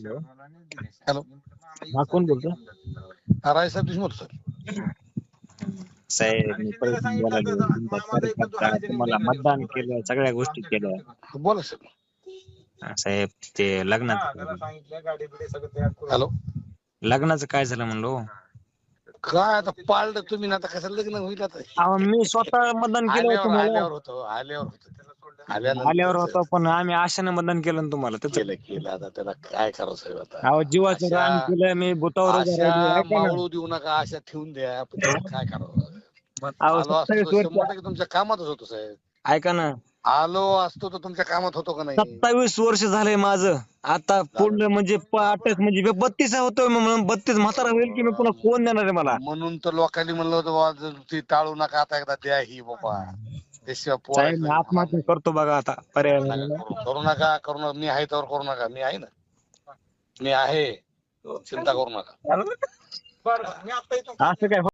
Hello हा कोण बोलतो रायसाहेब देशमुख सर साहेब मी परत बोलायलो तुमचा कार्यकर्ता तुम्हाला मतदान केलं सगळ्या गोष्टी केल्या. बोला सर हा, साहेब ते लग्नाचं हॅलो? लग्नाचं काय झालं म्हणलो? काय आता पाळलं तुम्ही ना आता कसं लग्न होईल आता? अहो मी स्वतः मतदान केलं आल्यावर होतं मला. आल्यावर होतो आल्यावर होतो आल्यावर होतं पण आम्ही आशाने मतदान केलं ना तुम्हाला त्याचं. केलं केलं. आता त्याला काय करावं साहेब आता? अहो जीवाचं रान केलं मी बुतावर उभा राहिलो. अशा ऐका ना. मावळू देऊ नका अशा ठेवून द्या त्याला काय करावं? अहो, आलो सत्तावीस असतो तर शंभर वर्ष टक्के तुमच्या कामातच होतो साहेब. ऐका ना. आलो असतो तर तुमच्या कामात होतो का नाही? सत्तावीस वर्ष झालंय माझं. आता पूर्ण म्हणजे अटक म्हणजे बत्तीस होतोय म्हणून बत्तीस म्हातारा होईल की मी पुन्हा कोण देणार आहे मला? म्हणून तर लोकांनी म्हणलं होतं जर ती टाळू नका आता एकदा द्या ही बाबा. त्याशिवाय साहेब पोरायचं मी नाही. आत्महत्या करतो बघा आता. पर्याय करू करू नका करू नका. मी आहे तर करू नका. मी आहे ना. मी आहे. चिंता करू नका. असं काय?